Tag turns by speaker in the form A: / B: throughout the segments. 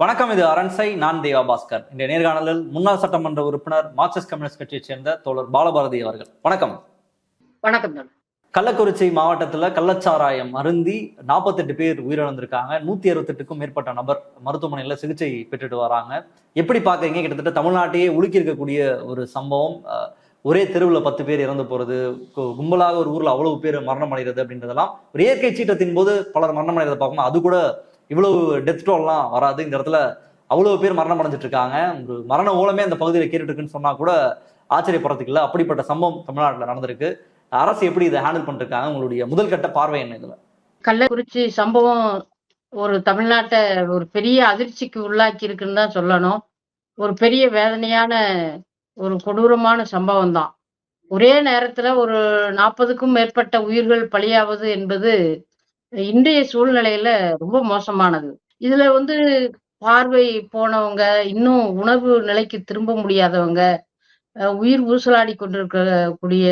A: வணக்கம் இது அரண்சை நான் தேவா பாஸ்கர். இந்த நேர்காணலில் முன்னாள் சட்டமன்ற உறுப்பினர் மார்க்சிஸ்ட் கம்யூனிஸ்ட் கட்சியைச் சேர்ந்த தோழர் பாலபாரதி அவர்கள். வணக்கம்.
B: வணக்கம்.
A: கள்ளக்குறிச்சி மாவட்டத்துல கள்ளச்சாராயம் அருந்தி நாற்பத்தெட்டு பேர் உயிரிழந்திருக்காங்க. நூத்தி அறுபத்தெட்டுக்கும் மேற்பட்ட நபர் மருத்துவமனையில சிகிச்சை பெற்றுட்டு வராங்க. எப்படி பாக்குறீங்க? கிட்டத்தட்ட தமிழ்நாட்டையே உலுக்கி இருக்கக்கூடிய ஒரு சம்பவம். ஒரே தெருவுல பத்து பேர் இறந்து போறது கும்பலாக ஒரு ஊர்ல அவ்வளவு பேர் மரணம் அடைகிறது அப்படின்றதெல்லாம் ஒரு இயற்கை சீற்றத்தின் போது பலர் மரணம் அடைகிறத பார்க்கணும் அது கூட இவ்வளவு டெத் டோல்லாம் வராது. இந்த இடத்துல அவ்வளவு பேர் மரணம் அடைஞ்சிட்டு இருக்காங்க ஒரு மரண ஓலமே அந்த பகுதியில் கேட்டுட்டு இருக்குன்னு சொன்னா கூட ஆச்சரியப்படுறதுக்கு இல்லை. அப்படிப்பட்ட சம்பவம் தமிழ்நாட்டில் நடந்திருக்கு. அரசு எப்படி இதை ஹேண்டில் பண்ணிருக்காங்க உங்களுடைய முதல் கட்ட பார்வை என்ன இதுல?
B: கள்ளக்குறிச்சி சம்பவம் ஒரு தமிழ்நாட்டை ஒரு பெரிய அதிர்ச்சிக்கு உள்ளாக்கி இருக்குன்னு தான் சொல்லணும். ஒரு பெரிய வேதனையான ஒரு கொடூரமான சம்பவம் தான். ஒரே நேரத்துல ஒரு நாற்பதுக்கும் மேற்பட்ட உயிர்கள் பலியாவது என்பது இன்றைய சூழ்நிலையில ரொம்ப மோசமானது. இதுல வந்து பார்வை போனவங்க இன்னும் உணவு நிலைக்கு திரும்ப முடியாதவங்க அஹ் உயிர் ஊசலாடி கொண்டிருக்கக்கூடிய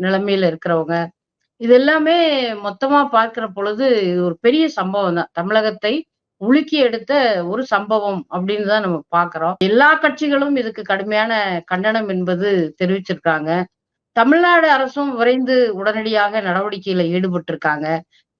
B: நிலைமையில இருக்கிறவங்க இது எல்லாமே மொத்தமா பார்க்கிற பொழுது இது ஒரு பெரிய சம்பவம் தான். தமிழகத்தை உலுக்கி எடுத்த ஒரு சம்பவம் அப்படின்னு தான் நம்ம பாக்குறோம் எல்லா கட்சிகளும் இதுக்கு கடுமையான கண்டனம் என்பது தெரிவிச்சிருக்காங்க. தமிழ்நாடு அரசும் விரைந்து உடனடியாக நடவடிக்கையில ஈடுபட்டிருக்காங்க.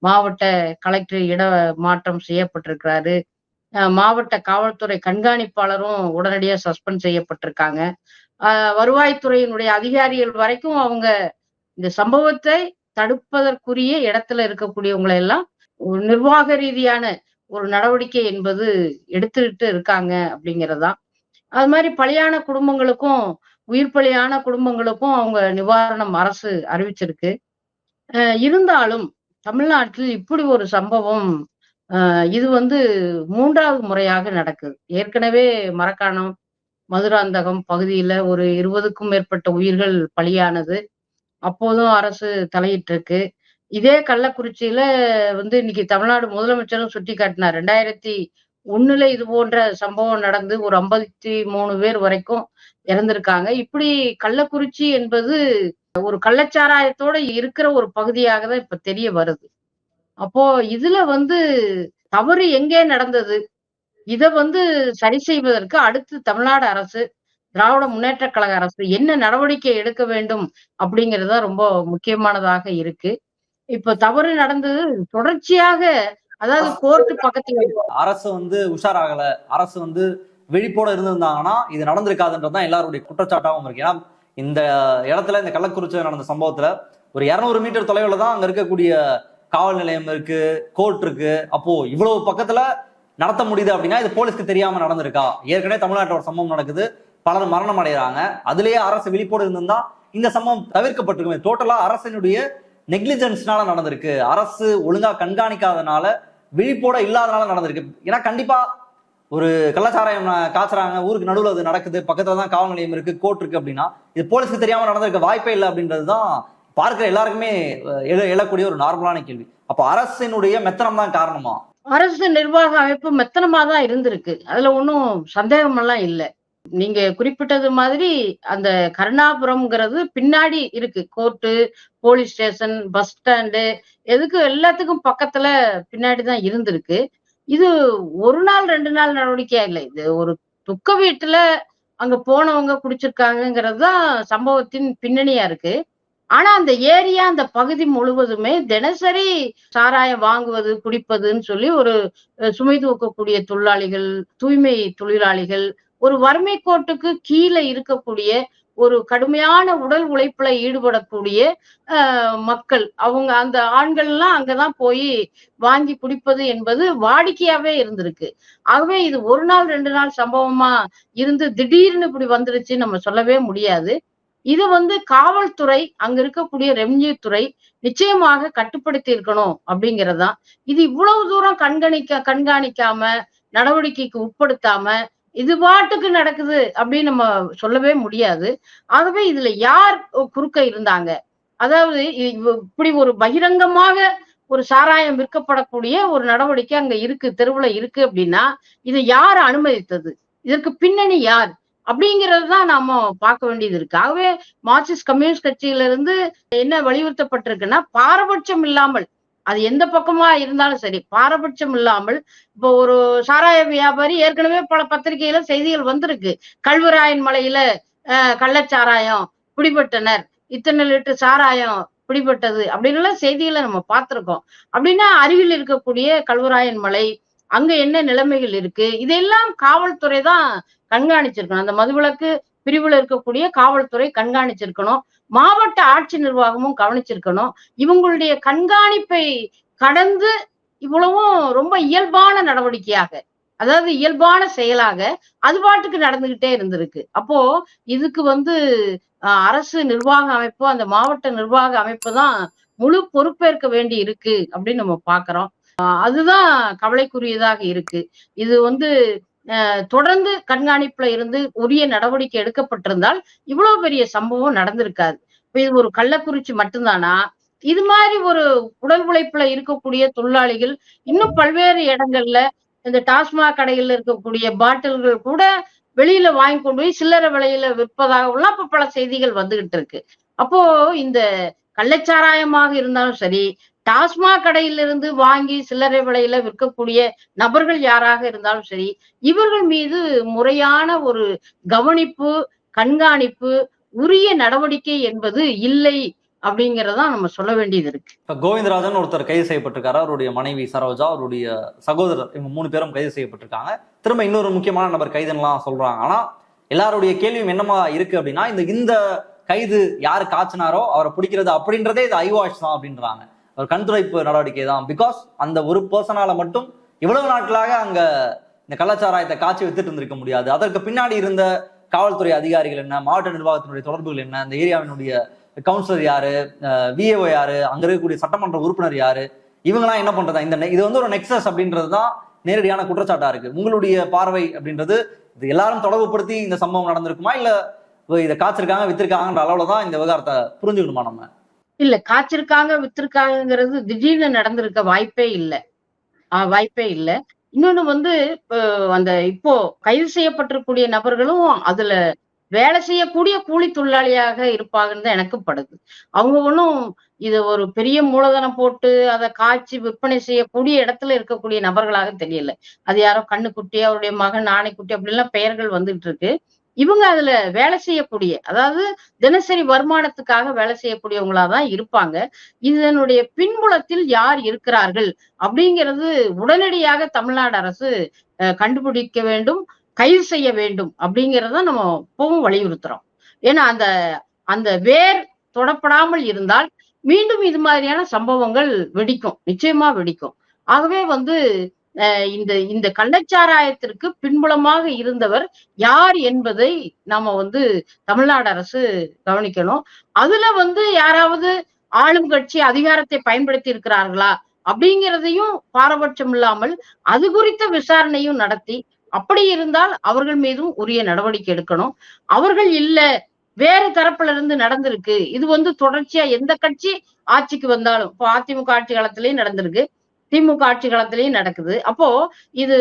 B: மாவட்ட கலெக்டர் இட மாற்றம் செய்யப்பட்டிருக்கிறாரு. மாவட்ட காவல்துறை கண்காணிப்பாளரும் உடனடியா சஸ்பெண்ட் செய்யப்பட்டிருக்காங்க. ஆஹ் வருவாய்த்துறையினுடைய அதிகாரிகள் வரைக்கும் அவங்க இந்த சம்பவத்தை தடுப்பதற்குரிய இடத்துல இருக்கக்கூடியவங்களை எல்லாம் நிர்வாக ரீதியான ஒரு நடவடிக்கை என்பது எடுத்துக்கிட்டு இருக்காங்க அப்படிங்கறதுதான். அது மாதிரி பலியான குடும்பங்களுக்கும் உயிர் பலியான குடும்பங்களுக்கும் அவங்க நிவாரணம் அரசு அறிவிச்சிருக்கு. இருந்தாலும் தமிழ்நாட்டில் இப்படி ஒரு சம்பவம் இது வந்து மூன்றாவது முறையாக நடக்குது. ஏற்கனவே மரக்காணம் மதுராந்தகம் பகுதியில ஒரு இருபதுக்கும் மேற்பட்ட உயிர்கள் பலியானது. அப்போதும் அரசு தலையிட்டிருக்கு. இதே கள்ளக்குறிச்சியில வந்து இன்னைக்கு தமிழ்நாடு முதலமைச்சரும் சுட்டி காட்டினார். ரெண்டாயிரத்தி ஒண்ணுல இது போன்ற சம்பவம் நடந்து ஒரு ஐம்பத்தி மூணு பேர் வரைக்கும் இறந்திருக்காங்க. இப்படி கள்ளக்குறிச்சி என்பது ஒரு கள்ளச்சாராயத்தோட இருக்கிற ஒரு பகுதியாக தான் இப்ப தெரிய வருது. அப்போ இதுல வந்து தவறு எங்கே நடந்தது? இத வந்து சரி செய்வதற்கு அடுத்து தமிழ்நாடு அரசு திராவிட முன்னேற்ற கழக அரசு என்ன நடவடிக்கை எடுக்க வேண்டும் அப்படிங்கிறது ரொம்ப முக்கியமானதாக இருக்கு. இப்ப தவறு நடந்தது தொடர்ச்சியாக அதாவது கோர்ட்டு பக்கத்துல
A: அரசு வந்து உஷாராகல. அரசு வந்து விழிப்போட இருந்திருந்தாங்கன்னா இது நடந்திருக்காதுன்றதுதான் எல்லாருடைய குற்றச்சாட்டாகவும் இருக்கு. ஏன்னா இந்த இடத்துல இந்த கள்ளக்குறிச்சி நடந்த சம்பவத்துல ஒரு இரநூறு மீட்டர் தொலைவில் தான் அங்க இருக்கக்கூடிய காவல் நிலையம் இருக்கு கோர்ட் இருக்கு. அப்போ இவ்வளவு பக்கத்துல நடத்த முடியுது அப்படின்னா இது போலீஸ்க்கு தெரியாம நடந்திருக்கா? ஏற்கனவே தமிழ்நாட்டில் ஒரு சம்பவம் நடக்குது. பலர் மரணம் அடைகிறாங்க. அதுலேயே அரசு விழிப்போடு இருந்திருந்தா இந்த சம்பவம் தவிர்க்கப்பட்டிருக்குமே. டோட்டலா அரசினுடைய நெக்லிஜென்ஸ்னால நடந்திருக்கு. அரசு ஒழுங்கா கண்காணிக்காதனால விழிப்போட இல்லாதனால நடந்திருக்கு. ஏன்னா கண்டிப்பா ஒரு கள்ளச்சாராயம் காய்ச்சறாங்க ஊருக்கு நடுவில் அது நடக்குது பக்கத்துல தான் காவல் நிலையம் இருக்கு கோர்ட் இருக்கு அப்படின்னா இது போலீஸ்க்கு தெரியாமல் நடந்திருக்க வாய்ப்பே இல்லை அப்படின்றது தான் பார்க்குற எல்லாருக்குமே எழ எழக்கூடிய ஒரு நார்மலான கேள்வி. அப்போ அரசினுடைய மெத்தனம் தான் காரணமா?
B: அரசு நிர்வாக அமைப்பு மெத்தனமா தான் இருந்திருக்கு. அதுல ஒன்றும் சந்தேகம் எல்லாம் இல்லை. நீங்க குறிப்பிட்டது மாதிரி அந்த கருணாபுரம்ங்கிறது பின்னாடி இருக்கு. Court police station bus stand எதுக்கு எல்லாத்துக்கும் பக்கத்துல பின்னாடி தான் இருந்திருக்கு. இது ஒரு நாள் ரெண்டு நாள் நடவடிக்கையா இல்லை. இது ஒரு துக்க வீட்டுல அங்க போனவங்க குடிச்சிருக்காங்கிறது தான் சம்பவத்தின் பின்னணியா இருக்கு. ஆனா அந்த ஏரியா அந்த பகுதி முழுவதுமே தினசரி சாராயம் வாங்குவது குடிப்பதுன்னு சொல்லி ஒரு சுமை தூக்கக்கூடிய தொழிலாளிகள் தூய்மை தொழிலாளிகள் ஒரு வறுமை கோட்டுக்கு கீழே இருக்கக்கூடிய ஒரு கடுமையான உடல் உழைப்புல ஈடுபடக்கூடிய மக்கள். அவங்க அந்த ஆண்கள்லாம் அங்கதான் போய் வாங்கி குடிப்பது என்பது வாடிக்கையாவே இருந்திருக்கு. ஆகவே இது ஒரு நாள் ரெண்டு நாள் சம்பவமா இருந்து திடீர்னு இப்படி வந்துருச்சு நம்ம சொல்லவே முடியாது. இது வந்து காவல்துறை அங்க இருக்கக்கூடிய ரெவன்யூ துறை நிச்சயமாக கட்டுப்படுத்தி இருக்கணும் அப்படிங்கறதுதான். இது இவ்வளவு தூரம் கண்காணிக்க கண்காணிக்காம நடவடிக்கைக்கு உட்படுத்தாம இது பாட்டுக்கு நடக்குது அப்படின்னு நம்ம சொல்லவே முடியாது. ஆகவே இதுல யார் குறுக்க இருந்தாங்க? அதாவது இப்படி ஒரு பகிரங்கமாக ஒரு சாராயம் விற்கப்படக்கூடிய ஒரு நடவடிக்கை அங்க இருக்கு தெருவுல இருக்கு அப்படின்னா இதை யார் அனுமதித்தது? இதற்கு பின்னணி யார்? அப்படிங்கிறது தான் நாம பார்க்க வேண்டியது இருக்கு. ஆகவே மார்க்சிஸ்ட் கம்யூனிஸ்ட் கட்சியில இருந்து என்ன வலியுறுத்தப்பட்டிருக்குன்னா பாரபட்சம் இல்லாமல் அது எந்த பக்கமா இருந்தாலும் சரி பாரபட்சம் இல்லாமல் இப்போ ஒரு சாராய வியாபாரி ஏற்கனவே பல பத்திரிகையில செய்திகள் வந்திருக்கு. கல்வராயன் மலையில அஹ், கள்ளச்சாராயம் பிடிபட்டனர். இத்தனை லிட்டர் சாராயம் பிடிபட்டது அப்படின்னு செய்திகளை நம்ம பார்த்திருக்கோம். அப்படின்னா அருகில் இருக்கக்கூடிய கல்வராயன் மலை அங்க என்ன நிலைமைகள் இருக்கு? இதெல்லாம் காவல்துறை தான் கண்காணிச்சிருக்கணும். அந்த மதுவிலக்கு பிரிவுல இருக்கக்கூடிய காவல்துறை கண்காணிச்சிருக்கணும். மாவட்ட ஆட்சி நிர்வாகமும் கவனிச்சிருக்கணும். இவங்களுடைய கண்காணிப்பை கடந்து இவ்வளவும் ரொம்ப இயல்பான நடவடிக்கையாக அதாவது இயல்பான செயலாக அது பாட்டுக்கு நடந்துகிட்டே இருந்திருக்கு. அப்போ இதுக்கு வந்து அஹ், அரசு நிர்வாக அமைப்பு அந்த மாவட்ட நிர்வாக அமைப்பு தான் முழு பொறுப்பேற்க வேண்டி இருக்கு அப்படின்னு நம்ம பாக்குறோம். அஹ், அதுதான் கவலைக்குரியதாக இருக்கு. இது வந்து தொடர்ந்து கண்காணிப்புல இருந்து உரிய நடவடிக்கை எடுக்கப்பட்டிருந்தால் இவ்வளவு பெரிய சம்பவம் நடந்திருக்காது. இது ஒரு கள்ளக்குறிச்சி மட்டும்தானா? இது மாதிரி ஒரு உடல் உழைப்புல இருக்கக்கூடிய தொழிலாளிகள் இன்னும் பல்வேறு இடங்கள்ல இந்த டாஸ்மாக் கடைகள்ல இருக்கக்கூடிய பாட்டில்கள் கூட வெளியில வாங்கி கொண்டு போய் சில்லறை விலையில விற்பதாகவும் இப்ப பல செய்திகள் வந்துகிட்டு இருக்கு. அப்போ இந்த கள்ளச்சாராயமாக இருந்தாலும் சரி டாஸ்மாக் கடையிலிருந்து வாங்கி சில்லறை விலையில விற்கக்கூடிய நபர்கள் யாராக இருந்தாலும் சரி இவர்கள் மீது முறையான ஒரு கவனிப்பு கண்காணிப்பு உரிய நடவடிக்கை என்பது இல்லை அப்படிங்கறதா நம்ம சொல்ல வேண்டியது இருக்கு.
A: இப்ப கோவிந்தராஜன் ஒருத்தர் கைது செய்யப்பட்டிருக்காரு. அவருடைய மனைவி சரோஜா அவருடைய சகோதரர் இவங்க மூணு பேரும் கைது செய்யப்பட்டிருக்காங்க. திரும்ப இன்னொரு முக்கியமான நபர் கைதுன்னெலாம் சொல்றாங்க. ஆனா எல்லாருடைய கேள்வியும் என்னமா இருக்கு அப்படின்னா இந்த இந்த கைது யாரு காய்ச்சினாரோ அவரை பிடிக்கிறது அப்படின்றதே இது ஐவாஷ் தான் அப்படின்றாங்க. ஒரு கண்துடைப்பு நடவடிக்கை தான். பிகாஸ் அந்த ஒரு பர்சனால மட்டும் இவ்வளவு நாட்களாக அங்க இந்த கள்ளச்சாராயத்தை காட்சி வித்துட்டு இருந்திருக்க முடியாது. அதற்கு பின்னாடி இருந்த காவல்துறை அதிகாரிகள் என்ன மாவட்ட நிர்வாகத்தினுடைய தொடர்புகள் என்ன அந்த ஏரியாவினுடைய கவுன்சிலர் யாரு விஏஓ யாரு அங்க இருக்கக்கூடிய சட்டமன்ற உறுப்பினர் யாரு இவங்கெல்லாம் என்ன பண்றதா? இந்த நெ- இது வந்து ஒரு நெக்ஸஸ் அப்படின்றது தான் நேரடியான குற்றச்சாட்டா இருக்கு. உங்களுடைய பார்வை அப்படின்றது இது எல்லாரும் தொடர்புபடுத்தி இந்த சம்பவம் நடந்திருக்குமா? இல்ல இதை காய்ச்சிருக்காங்க வித்திருக்காங்கன்ற அளவுல தான் இந்த விவகாரத்தை புரிஞ்சுக்கணுமா நம்ம?
B: இல்ல காய்ச்சிருக்காங்க வித்திருக்காங்கிறது திடீர்னு நடந்திருக்க வாய்ப்பே இல்லை. ஆஹ் வாய்ப்பே இல்லை. இன்னொன்னு வந்து அந்த இப்போ கைது செய்யப்பட்டிருக்கூடிய நபர்களும் அதுல வேலை செய்யக்கூடிய கூலி தொழிலாளியாக இருப்பாங்கன்னு தான் எனக்கு படுது. அவங்க ஒன்றும் இது ஒரு பெரிய மூலதனம் போட்டு அதை காய்ச்சி விற்பனை செய்யக்கூடிய இடத்துல இருக்கக்கூடிய நபர்களாக தெரியல. அது யாரோ கண்ணுக்குட்டி அவருடைய மகன் ஆணைக்குட்டி அப்படிலாம் பெயர்கள் வந்துட்டு இருக்கு. இவங்க அதுல வேலை செய்யக்கூடிய அதாவது தினசரி வருமானத்துக்காக வேலை செய்யக்கூடியவங்களாதான் இருப்பாங்க. இதனுடைய பின்புலத்தில் யார் இருக்கிறார்கள் அப்படிங்கிறது உடனடியாக தமிழ்நாடு அரசு கண்டுபிடிக்க வேண்டும் கைது செய்ய வேண்டும் அப்படிங்கிறத நம்ம இப்பவும் வலியுறுத்துறோம். ஏன்னா அந்த அந்த வேர் தொடப்படாமல் இருந்தால் மீண்டும் இது மாதிரியான சம்பவங்கள் வெடிக்கும் நிச்சயமா வெடிக்கும். ஆகவே வந்து இந்த இந்த கள்ளச்சாராயத்திற்கு பின்புலமாக இருந்தவர் யார் என்பதை நாம வந்து தமிழ்நாடு அரசு கவனிக்கணும். அதுல வந்து யாராவது ஆளும் கட்சி அதிகாரத்தை பயன்படுத்தி இருக்கிறார்களா அப்படிங்கிறதையும் பாரபட்சம் இல்லாமல் அது குறித்த விசாரணையும் நடத்தி அப்படி இருந்தால் அவர்கள் மீதும் உரிய நடவடிக்கை எடுக்கணும். அவர்கள் இல்ல வேறு தரப்புல இருந்து நடந்திருக்கு. இது வந்து தொடர்ச்சியா எந்த கட்சி ஆட்சிக்கு வந்தாலும் இப்போ அதிமுக ஆட்சி காலத்திலயும் நடந்திருக்கு. திமுக ஆட்சி காலத்திலயும் நடக்குது. அப்போ இது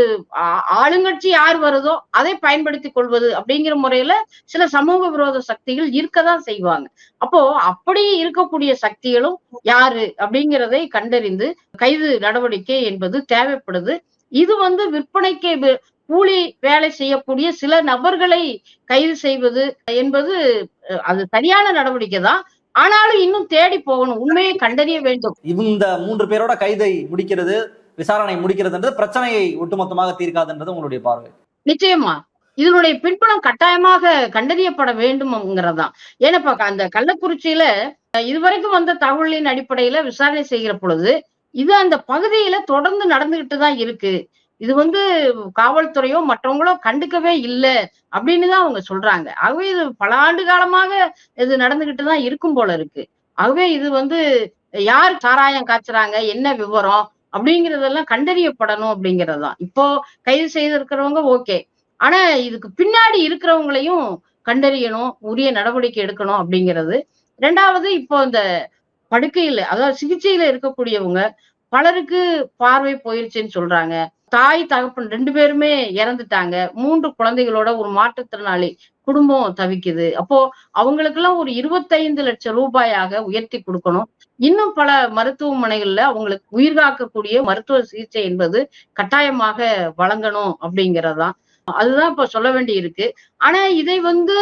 B: ஆளுங்கட்சி யார் வருதோ அதை பயன்படுத்தி கொள்வது அப்படிங்கிற முறையில சில சமூக விரோத சக்திகள் இருக்கதான் செய்வாங்க. அப்போ அப்படி இருக்கக்கூடிய சக்திகளும் யாரு அப்படிங்கிறதை கண்டறிந்து கைது நடவடிக்கை என்பது தேவைப்படுது. இது வந்து விற்பனைக்கு கூலி வேலை செய்யக்கூடிய சில நபர்களை கைது செய்வது என்பது அஹ், அது சரியான நடவடிக்கை தான் ஆனாலும் இன்னும் தேடி போகணும். உண்மையை கண்டறிய வேண்டும்.
A: இந்த மூன்று பேரோட கைதை முடிக்கிறது விசாரணை முடிக்கிறதுன்றது பிரச்சனையை ஒட்டுமொத்தமாக தீர்க்காதுன்றது உங்களுடைய பார்வை.
B: நிச்சயமா. இதனுடைய பின்புலம் கட்டாயமாக கண்டறியப்பட வேண்டும்ங்கிறதுதான். ஏன்னா அந்த கள்ளக்குறிச்சியில இதுவரைக்கும் வந்த தகவலின் அடிப்படையில விசாரணை செய்கிற பொழுது இது அந்த பகுதியில தொடர்ந்து நடந்துகிட்டு தான் இருக்கு. இது வந்து காவல்துறையோ மற்றவங்களோ கண்டுக்கவே இல்லை அப்படின்னு தான் அவங்க சொல்றாங்க. ஆகவே இது பல ஆண்டு காலமாக இது நடந்துகிட்டு தான் இருக்கும் போல இருக்கு. ஆகவே இது வந்து யார் சாராயம் காய்ச்சுறாங்க என்ன விவரம் அப்படிங்கறதெல்லாம் கண்டறியப்படணும் அப்படிங்கறதுதான் இப்போ கைது செய்திருக்கிறவங்க ஓகே. ஆனா இதுக்கு பின்னாடி இருக்கிறவங்களையும் கண்டறியணும் உரிய நடவடிக்கை எடுக்கணும் அப்படிங்கிறது. ரெண்டாவது இப்போ இந்த படுக்கையில அதாவது சிகிச்சையில இருக்கக்கூடியவங்க பலருக்கு பார்வை போயிருச்சுன்னு சொல்றாங்க. தாய் தகப்பன் ரெண்டு பேருமே இறந்துட்டாங்க. மூன்று குழந்தைகளோட ஒரு மாற்றுத்திறனாளி குடும்பம் தவிக்குது. அப்போ அவங்களுக்கெல்லாம் ஒரு இருபத்தைந்து லட்சம் ரூபாயாக உயர்த்தி கொடுக்கணும். இன்னும் பல மருத்துவமனைகள்ல அவங்களுக்கு உயிர் காக்கக்கூடிய மருத்துவ சிகிச்சை என்பது கட்டாயமாக வழங்கணும் அப்படிங்கறதுதான். அதுதான் இப்ப சொல்ல வேண்டி இருக்கு ஆனா இதை வந்து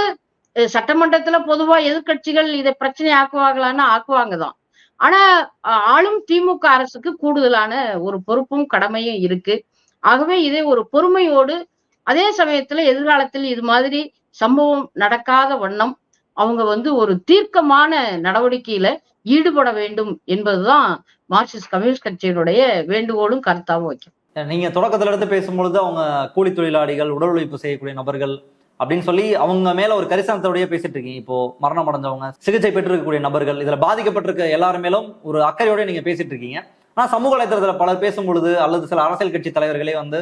B: சட்டமன்றத்துல பொதுவா எதிர்க்கட்சிகள் இதை பிரச்சனை ஆக்குவாங்களான்னா ஆக்குவாங்கதான். ஆனா அஹ், ஆளும் திமுக அரசுக்கு கூடுதலான ஒரு பொறுப்பும் கடமையும் இருக்கு. ஆகவே இதை ஒரு பொறுமையோடு அதே சமயத்துல எதிர்காலத்தில் இது மாதிரி சம்பவம் நடக்காத வண்ணம் அவங்க வந்து ஒரு தீர்க்கமான நடவடிக்கையில ஈடுபட வேண்டும் என்பதுதான் மார்க்சிஸ்ட் கம்யூனிஸ்ட் கட்சியினுடைய வேண்டுகோளும் கருத்தாவும் வைக்கும்.
A: நீங்க தொடக்கத்துல இருந்து பேசும்பொழுது அவங்க கூலி தொழிலாளிகள் உடல் உழைப்பு செய்யக்கூடிய நபர்கள் அப்படின்னு சொல்லி அவங்க மேல ஒரு கரிசனத்தோடய பேசிட்டு இருக்கீங்க. இப்போ மரணம் அடைஞ்சவங்க சிகிச்சை பெற்றிருக்கக்கூடிய நபர்கள் இதுல பாதிக்கப்பட்டிருக்க எல்லாருமேலும் ஒரு அக்கறையோட நீங்க பேசிட்டு இருக்கீங்க. ஆனால் சமூக வலைதளத்தில் பலர் பேசும் பொழுது அல்லது சில அரசியல் கட்சி தலைவர்களே வந்து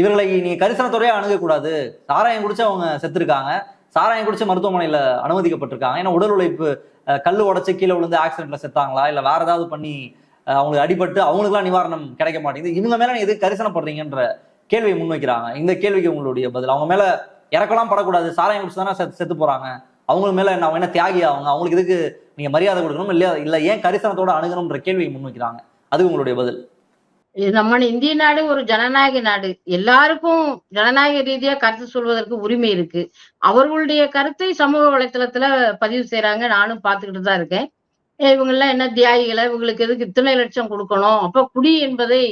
A: இவர்களை நீ கரிசனத்துறையே அணுகக்கூடாது. சாராயம் குடிச்சு அவங்க செத்துருக்காங்க. சாராயம் குடிச்சு மருத்துவமனையில் அனுமதிக்கப்பட்டிருக்காங்க. ஏன்னா உடல் உழைப்பு கல் கல்லு கீழே விழுந்து ஆக்சிடென்ட்ல செத்தாங்களா? இல்லை வேற ஏதாவது பண்ணி அவங்களுக்கு அடிபட்டு அவங்களுக்குலாம் நிவாரணம் கிடைக்க மாட்டேங்குது. இவங்க மேலே எது கரிசனப்படுறீங்கன்ற கேள்வியை முன்வைக்கிறாங்க. இந்த கேள்விக்கு உங்களுடைய பதில். அவங்க மேலே இறக்கலாம் படக்கூடாது. சாராயம் குடிச்சு தானே செத்து செத்து போகிறாங்க அவங்களுக்கு மேலே என்ன அவங்க என்ன தியாகி அவங்க? அவங்களுக்கு இதுக்கு நீங்கள் மரியாதை கொடுக்கணும்? இல்லையா இல்லை ஏன் கரிசனத்தோட அணுகணும்ன்ற கேள்வியை முன்வைக்கிறாங்க. அது உங்களுடைய பதில்.
B: நம்ம இந்திய நாடு ஒரு ஜனநாயக நாடு. எல்லாருக்கும் ஜனநாயக ரீதியா கருத்து சொல்வதற்கு உரிமை இருக்கு. அவர்களுடைய கருத்தை சமூக வலைத்தளத்துல பதிவு செய்யறாங்க நானும் பாத்துக்கிட்டு தான் இருக்கேன். இவங்க எல்லாம் என்ன தியாகிகளை? இவங்களுக்கு எதுக்கு இத்தனை லட்சம் கொடுக்கணும்? அப்ப குடி என்பதை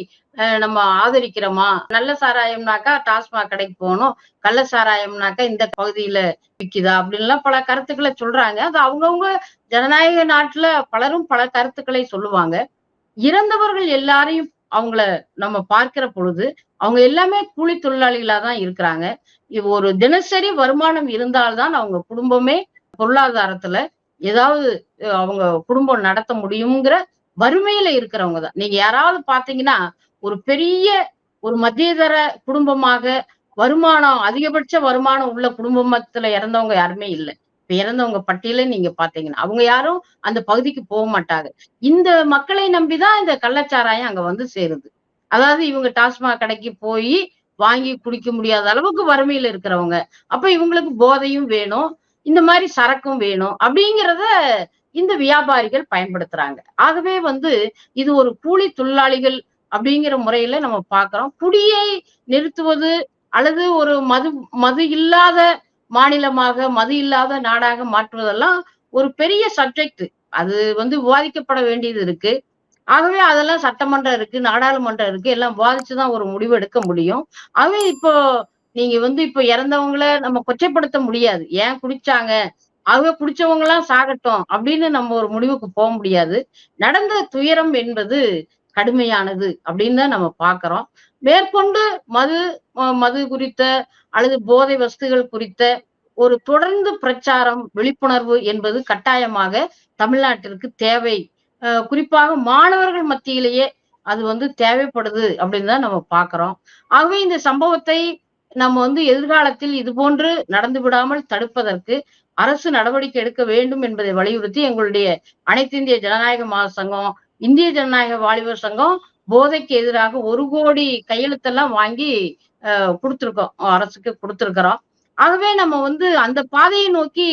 B: நம்ம ஆதரிக்கிறோமா? நல்ல சாராயம்னாக்கா டாஸ்மாக் கடைக்கு போகணும். கள்ள சாராயம்னாக்கா இந்த பகுதியில விக்குதா? அப்படின்லாம் பல கருத்துக்களை சொல்றாங்க. அது அவங்கவுங்க ஜனநாயக நாட்டுல பலரும் பல கருத்துக்களை சொல்லுவாங்க. இறந்தவர்கள் எல்லாரையும் அவங்கள நம்ம பார்க்கிற பொழுது அவங்க எல்லாமே கூலி தொழிலாளிகளா தான் இருக்கிறாங்க ஒரு தினசரி வருமானம் இருந்தால்தான் அவங்க குடும்பமே பொருளாதாரத்துல ஏதாவது அவங்க குடும்பம் நடத்த முடியுங்கிற வறுமையில இருக்கிறவங்க தான். நீங்க யாராவது பாத்தீங்கன்னா ஒரு பெரிய ஒரு மத்தியதர குடும்பமாக வருமானம் அதிகபட்ச வருமானம் உள்ள குடும்பத்துல இறந்தவங்க யாருமே இல்லை. பிறந்தவங்க பட்டியல நீங்க பாத்தீங்கன்னா அவங்க யாரும் அந்த பகுதிக்கு போக மாட்டாங்க. இந்த மக்களை நம்பிதான் இந்த கள்ளச்சாராயம் அங்க வந்து சேருது. அதாவது இவங்க டாஸ்மாக் கடைக்கு போய் வாங்கி குடிக்க முடியாத அளவுக்கு வறுமையில இருக்கிறவங்க. அப்ப இவங்களுக்கு போதையும் வேணும் இந்த மாதிரி சரக்கும் வேணும் அப்படிங்கிறத இந்த வியாபாரிகள் பயன்படுத்துறாங்க. ஆகவே வந்து இது ஒரு கூலி தொழிலாளிகள் அப்படிங்கிற முறையில நம்ம பாக்குறோம் குடியை நிறுத்துவது அல்லது ஒரு மது மது இல்லாத மாநிலமாக மது இல்லாத நாடாக மாற்றுவதெல்லாம் ஒரு பெரிய சப்ஜெக்ட் அது வந்து விவாதிக்கப்பட வேண்டியது இருக்கு. ஆகவே அதெல்லாம் சட்டமன்றம் இருக்கு நாடாளுமன்றம் இருக்கு எல்லாம் விவாதிச்சுதான் ஒரு முடிவு எடுக்க முடியும். ஆகவே இப்போ நீங்க வந்து இப்போ இறந்தவங்கள நம்ம கொச்சைப்படுத்த முடியாது. ஏன் குடிச்சாங்க? ஆகவே குடிச்சவங்க எல்லாம் சாகட்டும் அப்படின்னு நம்ம ஒரு முடிவுக்கு போக முடியாது. நடந்த துயரம் என்பது கடுமையானது அப்படின்னு தான் நம்ம பாக்குறோம் மேற்கொண்டு மது மது குறித்த அல்லது போதை வஸ்துகள் குறித்த ஒரு தொடர்ந்து பிரச்சாரம் விழிப்புணர்வு என்பது கட்டாயமாக தமிழ்நாட்டிற்கு தேவை. குறிப்பாக மாணவர்கள் மத்தியிலேயே அது வந்து தேவைப்படுது அப்படின்னு தான் நம்ம பாக்குறோம் ஆகவே இந்த சம்பவத்தை நம்ம வந்து எதிர்காலத்தில் இது போன்று நடந்து விடாமல் தடுப்பதற்கு அரசு நடவடிக்கை எடுக்க வேண்டும் என்பதை வலியுறுத்தி எங்களுடைய அனைத்து இந்திய ஜனநாயக மாத சங்கம் இந்திய ஜனநாயக வாலிபர் சங்கம் போதைக்கு எதிராக ஒரு கோடி கையெழுத்தெல்லாம் வாங்கி கொடுத்துருக்கோம். அரசுக்கு கொடுத்துருக்கிறோம். ஆகவே நம்ம வந்து அந்த பாதையை நோக்கி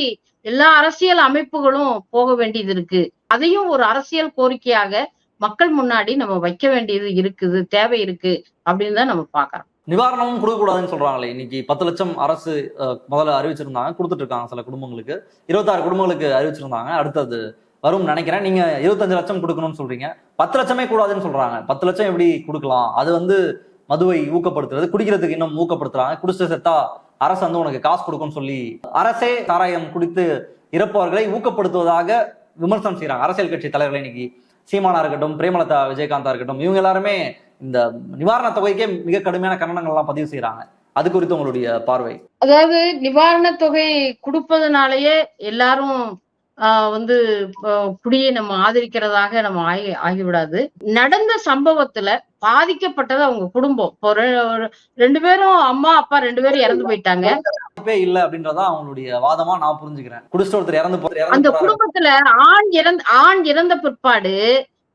B: எல்லா அரசியல் அமைப்புகளும் போக வேண்டியது இருக்கு. அதையும் ஒரு அரசியல் கோரிக்கையாக மக்கள் முன்னாடி நம்ம வைக்க வேண்டியது இருக்குது தேவை இருக்கு அப்படின்னு தான் நம்ம பாக்குறோம்
A: நிவாரணமும் கொடுக்கக்கூடாதுன்னு சொல்றாங்களே. இன்னைக்கு பத்து லட்சம் அரசு முதல்ல அறிவிச்சிருந்தாங்க கொடுத்துட்டு இருக்காங்க சில குடும்பங்களுக்கு. இருபத்தாறு குடும்பங்களுக்கு அறிவிச்சிருந்தாங்க. அடுத்தது வரும்னு நினைக்கிறேன். நீங்க இருபத்தஞ்சு லட்சம் கொடுக்கணும்னு சொல்றீங்க. பத்து லட்சமே கூடாதுன்னு சொல்றாங்க. பத்து லட்சம் எப்படி கொடுக்கலாம்? அது வந்து மதுவை ஊக்கப்படுத்துறது குடிக்கிறதுக்கு இன்னும் ஊக்கப்படுத்துறாங்க. குடிச்சு செத்தா அரசு வந்து உனக்கு காசு கொடுக்கும்னு சொல்லி அரசே சாராயம் குடித்து இறப்பவர்களை ஊக்கப்படுத்துவதாக விமர்சனம் செய்கிறாங்க அரசியல் கட்சி தலைவர்கள் இன்னைக்கு சீமானா இருக்கட்டும் பிரேமலதா விஜயகாந்தா இருக்கட்டும் இவங்க எல்லாருமே இந்த நிவாரண தொகைக்கே மிக கடுமையான கண்டனங்கள்லாம் பதிவு செய்யறாங்க அது குறித்து உங்களுடைய பார்வை.
B: அதாவது நிவாரண தொகை கொடுப்பதனாலயே எல்லாரும் வந்து குடியை நம்ம ஆதரிக்கிறதாக நம்ம ஆகி ஆகிவிடாது. நடந்த சம்பவத்துல பாதிக்கப்பட்டது அவங்க குடும்பம். ரெண்டு பேரும் அம்மா அப்பா ரெண்டு பேரும் இறந்து போயிட்டாங்க.
A: இல்ல அப்படின்றதா அவங்களுடைய வாதமா நான் புரிஞ்சுக்கிறேன். குடிச்சிட்டு ஒருத்தர் இறந்து
B: அந்த. குடும்பத்துல ஆண் இறந்த ஆண் இறந்த பிற்பாடு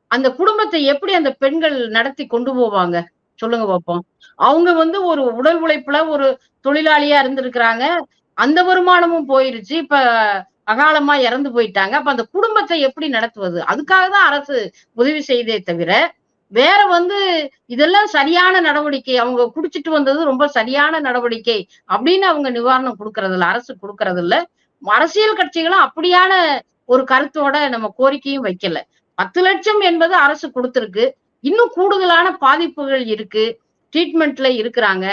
B: அந்த குடும்பத்தை எப்படி அந்த பெண்கள் நடத்தி கொண்டு போவாங்க? சொல்லுங்க பாப்போம். அவங்க வந்து ஒரு உடல் உழைப்புல ஒரு தொழிலாளியா இருந்திருக்கிறாங்க. அந்த வருமானமும் போயிருச்சு. இப்ப அகாலமா இறந்து போயிட்டாங்க. அப்ப அந்த குடும்பத்தை எப்படி நடத்துவது? அதுக்காக தான் அரசு உதவி செய்தே தவிர வேற வந்து இதெல்லாம் சரியான நடவடிக்கை அவங்க குடிச்சிட்டு வந்தது ரொம்ப சரியான நடவடிக்கை அப்படின்னு அவங்க நிவாரணம் கொடுக்கறது இல்ல அரசு கொடுக்கறது இல்ல அரசியல் கட்சிகளும் அப்படியான ஒரு கருத்தோட நம்ம கோரிக்கையும் வைக்கல. பத்து லட்சம் என்பது அரசு கொடுத்திருக்கு. இன்னும் கூடுதலான பாதிப்புகள் இருக்கு. ட்ரீட்மெண்ட்ல இருக்கிறாங்க.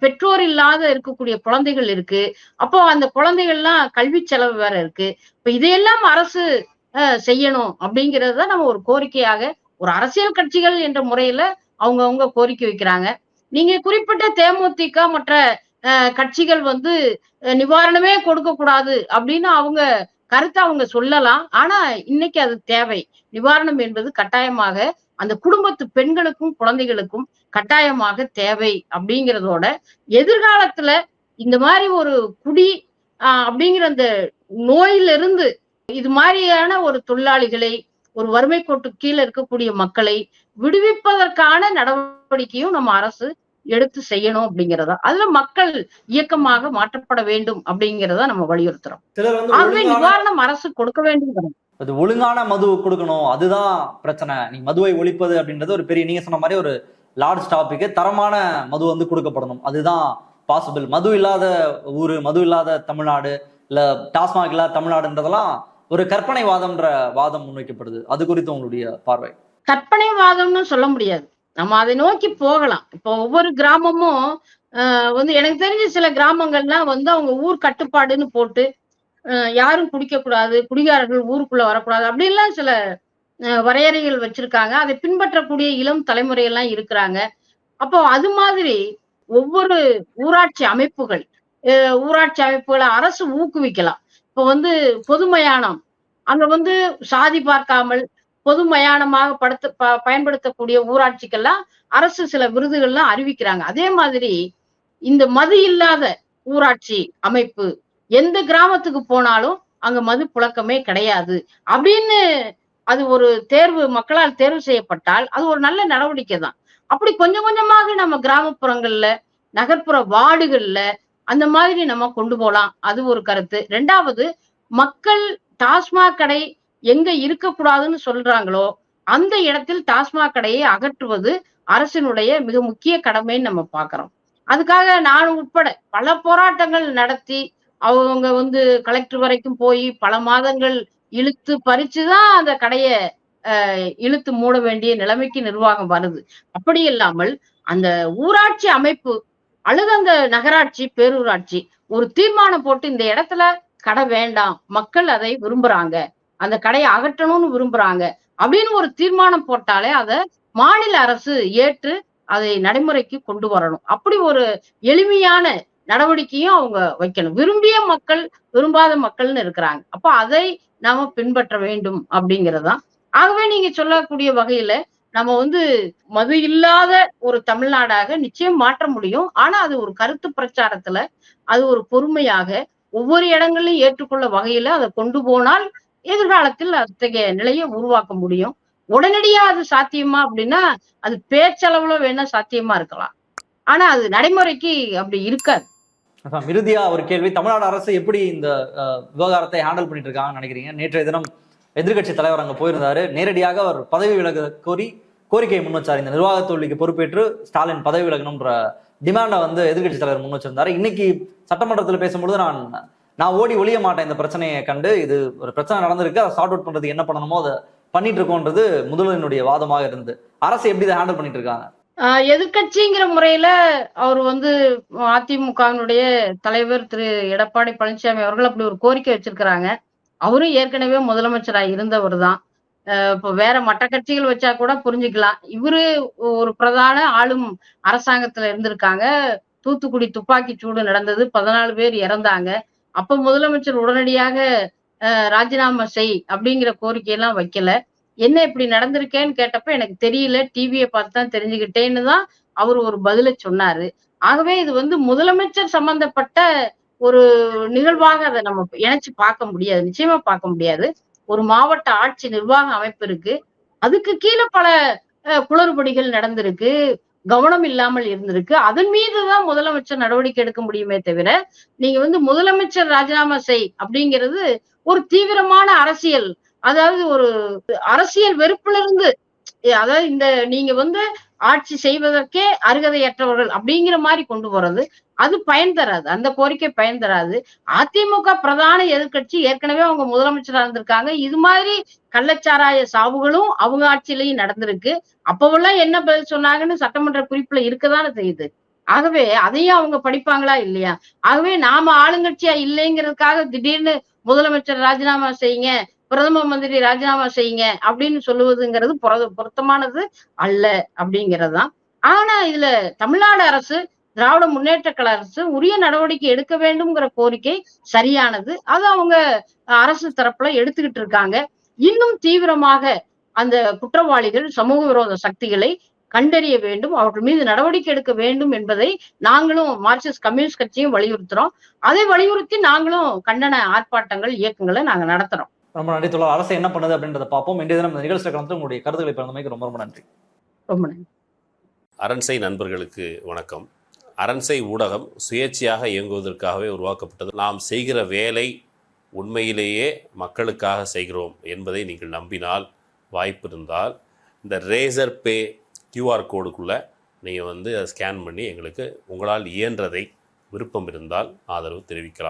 B: பெற்றோர் இல்லாத இருக்கக்கூடிய குழந்தைகள் இருக்கு. அப்போ அந்த குழந்தைகள்லாம் கல்வி செலவு வேற இருக்கு. இப்ப இதையெல்லாம் அரசு அஹ், செய்யணும் அப்படிங்கறதுதான் நம்ம ஒரு கோரிக்கையாக ஒரு அரசியல் கட்சிகள் என்ற முறையில அவங்கவங்க கோரிக்கை வைக்கிறாங்க. நீங்க குறிப்பிட்ட தேமுதிக மற்ற அஹ், கட்சிகள் வந்து நிவாரணமே கொடுக்க கூடாது அப்படின்னு அவங்க கருத்தை அவங்க சொல்லலாம். ஆனா இன்னைக்கு அது தேவை. நிவாரணம் என்பது கட்டாயமாக அந்த குடும்பத்து பெண்களுக்கும் குழந்தைகளுக்கும் கட்டாயமாக தேவை அப்படிங்கிறதோட எதிர்காலத்துல இந்த மாதிரி ஒரு குடி அப்படிங்கிற அந்த நோயிலிருந்து இது மாதிரியான ஒரு தொழிலாளிகளை ஒரு வறுமை கோட்டு கீழே இருக்கக்கூடிய மக்களை விடுவிப்பதற்கான நடவடிக்கையும் நம்ம அரசு எடுத்து செய்யணும் அப்படிங்கிறதா. அதுல மக்கள் இயக்கமாக மாற்றப்பட வேண்டும் அப்படிங்கிறத நம்ம வலியுறுத்துறோம். ஆகவே நிவாரணம் அரசு கொடுக்க வேண்டும்
A: அது ஒழுங்கான மது கொடுக்கணும் அதுதான் பிரச்சனை. நீ மதுவை ஒழிப்பது அப்படின்றது ஒரு பெரிய நீங்க சொன்ன மாதிரி ஒரு லார்ஜ் டாபிக் தரமான மது வந்து கொடுக்கப்படணும். அதுதான் பாசிபிள் மது இல்லாத ஊரு மது இல்லாத தமிழ்நாடு இல்ல டாஸ்மாக் இல்லாத தமிழ்நாடுன்றதெல்லாம் ஒரு கற்பனை வாதம்ன்ற வாதம் முன்வைக்கப்படுது. அது குறித்து உங்களுடைய பார்வை.
B: கற்பனை வாதம்னு சொல்ல முடியாது. நம்ம அதை நோக்கி போகலாம். இப்போ ஒவ்வொரு கிராமமும் ஆஹ் வந்து எனக்கு தெரிஞ்ச சில கிராமங்கள்லாம் வந்து அவங்க ஊர் கட்டுப்பாடுன்னு போட்டு யாரும் குடிக்க கூடாது குடிகாரர்கள் ஊருக்குள்ள வரக்கூடாது அப்படின்லாம் சில வரையறைகள் வச்சிருக்காங்க. அதை பின்பற்றக்கூடிய இளம் தலைமுறையெல்லாம் இருக்கிறாங்க. அப்போ அது மாதிரி ஒவ்வொரு ஊராட்சி அமைப்புகள் ஊராட்சி அமைப்புகளை அரசு ஊக்குவிக்கலாம். இப்போ வந்து பொது மயானம் அங்க வந்து சாதி பார்க்காமல் பொது மயானமாக படுத்த ப- பயன்படுத்தக்கூடிய ஊராட்சிக்கெல்லாம் அரசு சில விருதுகள்லாம் அறிவிக்கிறாங்க. அதே மாதிரி இந்த மது இல்லாத ஊராட்சி அமைப்பு எந்த கிராமத்துக்கு போனாலும் அங்க மது புழக்கமே கிடையாது அப்படின்னு அது ஒரு தேர்வு மக்களால் தேர்வு செய்யப்பட்டால் அது ஒரு நல்ல நடவடிக்கை தான் அப்படி கொஞ்சம் கொஞ்சமாக நம்ம கிராமப்புறங்கள்ல நகர்ப்புற வார்டுகள்ல அந்த மாதிரி நம்ம கொண்டு போலாம். அது ஒரு கருத்து. ரெண்டாவது மக்கள் டாஸ்மாக் கடை எங்க இருக்கக்கூடாதுன்னு சொல்றாங்களோ அந்த இடத்தில் டாஸ்மாக் கடையை அகற்றுவது அரசினுடைய மிக முக்கிய கடமைன்னு நம்ம பாக்குறோம் அதுக்காக நான் உட்பட பல போராட்டங்கள் நடத்தி அவங்க வந்து கலெக்டர் வரைக்கும் போய் பல மாதங்கள் இழுத்து பறிச்சுதான் அந்த கடையை அஹ், இழுத்து மூட வேண்டிய நிலைமைக்கு நிர்வாகம் வருது. அப்படி இல்லாமல் அந்த ஊராட்சி அமைப்பு அல்லது அந்த நகராட்சி பேரூராட்சி ஒரு தீர்மானம் போட்டு இந்த இடத்துல கடை வேண்டாம் மக்கள் அதை விரும்புறாங்க அந்த கடையை அகற்றணும்னு விரும்புறாங்க அப்படின்னு ஒரு தீர்மானம் போட்டாலே அதை மாநில அரசு ஏற்று அதை நடைமுறைக்கு கொண்டு வரணும். அப்படி ஒரு எளிமையான நடவடிக்கையும் அவங்க வைக்கணும். விரும்பிய மக்கள் விரும்பாத மக்கள்னு இருக்கிறாங்க. அப்போ அதை நாம பின்பற்ற வேண்டும் அப்படிங்கறதுதான். ஆகவே நீங்க சொல்லக்கூடிய வகையில நம்ம வந்து மது இல்லாத ஒரு தமிழ்நாடாக நிச்சயம் மாற்ற முடியும். ஆனா அது ஒரு கருத்து பிரச்சாரத்துல அது ஒரு பொறுமையாக ஒவ்வொரு இடங்களையும் ஏற்றுக்கொள்ள வகையில அதை கொண்டு போனால் எதிர்காலத்தில் அத்தகைய நிலையை உருவாக்க முடியும். உடனடியா அது சாத்தியமா அப்படின்னா அது பேச்சளவுல வேணா சாத்தியமா இருக்கலாம். ஆனா அது நடைமுறைக்கு அப்படி இருக்காது.
A: இறுதியா ஒரு கேள்வி. தமிழ்நாடு அரசு எப்படி இந்த விவகாரத்தை ஹேண்டில் பண்ணிட்டு இருக்காங்கன்னு நினைக்கிறீங்க? நேற்றைய தினம் எதிர்க்கட்சி தலைவர் அங்க போயிருந்தாரு. நேரடியாக அவர் பதவி விலக கோரி கோரிக்கையை முன் வச்சார். இந்த நிர்வாக தோல்விக்கு பொறுப்பேற்று ஸ்டாலின் பதவி விலகணும்ன்ற டிமாண்டை வந்து எதிர்க்கட்சி தலைவர் முன் வச்சிருந்தாரு. இன்னைக்கு சட்டமன்றத்தில் பேசும்பொழுது நான் நான் ஓடி ஒழிய மாட்டேன் இந்த பிரச்சனையை கண்டு இது ஒரு பிரச்சனை நடந்திருக்கு அதை சார்ட் அவுட் பண்ணுறது என்ன பண்ணணுமோ அதை பண்ணிட்டு இருக்கோன்றது முதல்வனுடைய வாதமாக இருந்தது. அரசு எப்படி இதை ஹேண்டில் பண்ணிட்டு இருக்காங்க
B: ஆஹ் எதிர்க்கட்சிங்கிற முறையில அவர் வந்து அதிமுகவினுடைய தலைவர் திரு எடப்பாடி பழனிசாமி அவர்கள் அப்படி ஒரு கோரிக்கை வச்சிருக்கிறாங்க. அவரும் ஏற்கனவே முதலமைச்சரா இருந்தவர் தான். இப்போ வேற மற்ற கட்சிகள் வச்சா கூட புரிஞ்சுக்கலாம். இவரு ஒரு பிரதான ஆளும் அரசாங்கத்துல இருந்திருக்காங்க. தூத்துக்குடி துப்பாக்கி சூடு நடந்தது பதினாலு பேர் இறந்தாங்க. அப்ப முதலமைச்சர் உடனடியாக அஹ், ராஜினாமா செய் அப்படிங்கிற கோரிக்கையெல்லாம் வைக்கல. என்ன இப்படி நடந்திருக்கேன்னு கேட்டப்ப எனக்கு தெரியல டிவியை பார்த்து தான் தெரிஞ்சுக்கிட்டேன்னு தான் அவர் ஒரு பதில சொன்னாரு. ஆகவே இது வந்து முதலமைச்சர் சம்பந்தப்பட்ட ஒரு நிகழ்வாக அதை நம்ம இணைச்சு பார்க்க முடியாது நிச்சயமா பார்க்க முடியாது. ஒரு மாவட்ட ஆட்சி நிர்வாக அமைப்பு இருக்கு. அதுக்கு கீழே பல குளறுபடிகள் நடந்திருக்கு கவனம் இல்லாமல் இருந்திருக்கு. அதன் மீதுதான் முதலமைச்சர் நடவடிக்கை எடுக்க முடியுமே தவிர நீங்க வந்து முதலமைச்சர் ராஜினாமா செய் அப்படிங்கிறது ஒரு தீவிரமான அரசியல். அதாவது ஒரு அரசியல் வெறுப்புல இருந்து அதாவது இந்த நீங்க வந்து ஆட்சி செய்வதற்கே அருகதையற்றவர்கள் அப்படிங்கிற மாதிரி கொண்டு போறது அது பயன் தராது. அந்த கோரிக்கை பயன் தராது. அதிமுக பிரதான எதிர்க்கட்சி ஏற்கனவே அவங்க முதலமைச்சரா இருந்திருக்காங்க. இது மாதிரி கள்ளச்சாராய சாவுகளும் அவங்க ஆட்சியிலையும் நடந்திருக்கு. அப்பவெல்லாம் என்ன பதில் சொன்னாங்கன்னு சட்டமன்ற குறிப்புல இருக்கதானே செய்யுது ஆகவே அதையும் அவங்க படிப்பாங்களா இல்லையா? ஆகவே நாம ஆளுங்கட்சியா இல்லைங்கிறதுக்காக திடீர்னு முதலமைச்சர் ராஜினாமா செய்யுங்க பிரதம மந்திரி ராஜினாமா செய்யுங்க அப்படின்னு சொல்லுவதுங்கிறது பொருத- பொருத்தமானது அல்ல அப்படிங்கறதுதான். ஆனா இதுல தமிழ்நாடு அரசு திராவிட முன்னேற்ற கழக அரசு உரிய நடவடிக்கை எடுக்க வேண்டும்ங்கிற கோரிக்கை சரியானது. அது அவங்க அரசு தரப்புல எடுத்துக்கிட்டு இருக்காங்க. இன்னும் தீவிரமாக அந்த குற்றவாளிகள் சமூக விரோத சக்திகளை கண்டறிய வேண்டும். அவர்கள் மீது நடவடிக்கை எடுக்க வேண்டும் என்பதை நாங்களும் மார்க்சிஸ்ட் கம்யூனிஸ்ட் கட்சியும் வலியுறுத்துறோம். அதை வலியுறுத்தி நாங்களும் கண்டன ஆர்ப்பாட்டங்கள் இயக்கங்களை நாங்க நடத்துறோம்.
A: ரொம்ப நன்றி தோழர். அரசு என்ன பண்ணுது அப்படின்றத பார்ப்போம். இன்றைய தினம் இந்த நிகழ்ச்சியில் கலந்து உங்களுடைய கருத்துக்களை பிறந்தமைக்கு ரொம்ப ரொம்ப நன்றி.
B: ரொம்ப நன்றி.
C: அரண்சை நண்பர்களுக்கு வணக்கம். அரண்சை ஊடகம் சுயேட்சையாக இயங்குவதற்காகவே உருவாக்கப்பட்டது. நாம் செய்கிற வேலை உண்மையிலேயே மக்களுக்காக செய்கிறோம் என்பதை நீங்கள் நம்பினால் வாய்ப்பு இருந்தால் இந்த ரேசர் பே கியூஆர் கோடுக்குள்ளே நீங்கள் வந்து அதை ஸ்கேன் பண்ணி எங்களுக்கு உங்களால் இயன்றதை விருப்பம் இருந்தால் ஆதரவு தெரிவிக்கலாம்.